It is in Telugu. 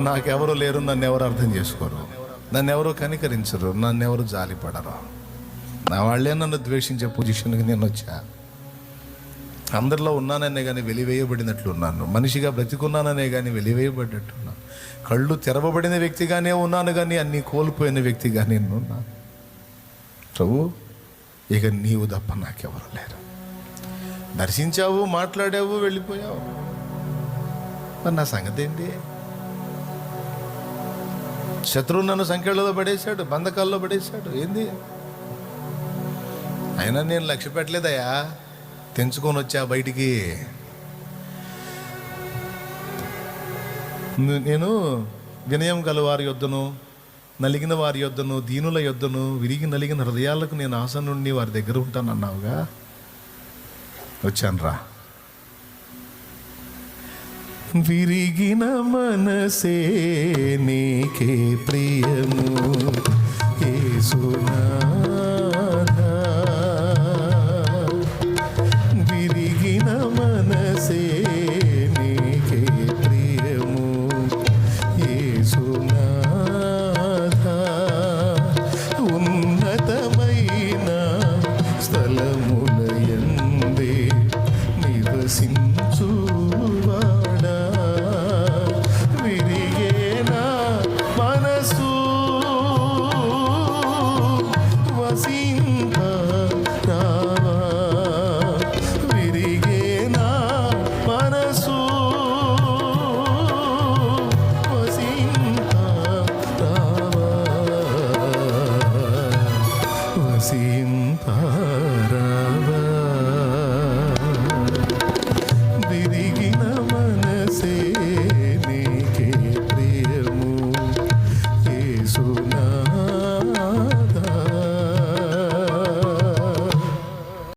నాకెవరు లేరు నన్ను ఎవరు అర్థం చేసుకోరు. నన్ను ఎవరు కనికరించరు నన్ను ఎవరు జాలిపడరు. నా వాళ్ళే నన్ను ద్వేషించే పొజిషన్కి నేను వచ్చా. అందరిలో ఉన్నాననే కానీ వెలివేయబడినట్లు ఉన్నాను మనిషిగా బ్రతికున్నాననే కానీ వెలివేయబడినట్టున్నాను కళ్ళు తెరవబడిన వ్యక్తిగానే ఉన్నాను కానీ అన్నీ కోల్పోయిన వ్యక్తిగానే ఉన్నాను ప్రభు ఇక నీవు తప్ప నాకెవరు లేరు. దర్శించావు మాట్లాడావు వెళ్ళిపోయావు. మరి నా సంగతి ఏంటి శత్రువు నన్ను సంఖ్యలలో పడేశాడు బంధకాల్లో పడేశాడు. ఏంది? అయినా నేను లక్ష్య పెట్టలేదయ్యా. తెంచుకొని వచ్చా బయటికి. నేను వినయం గల వారి యొద్దను నలిగిన వారి యొద్దను దీనుల యొద్దను విరిగి నలిగిన హృదయాలకు నేను ఆశ నుండి వారి దగ్గర ఉంటానన్నావుగా? వచ్చాను రా విరిగిన మనసే నీకే ప్రియము. ఏసునా విరిగిన మనసే నీకే ప్రియము. ఏసునా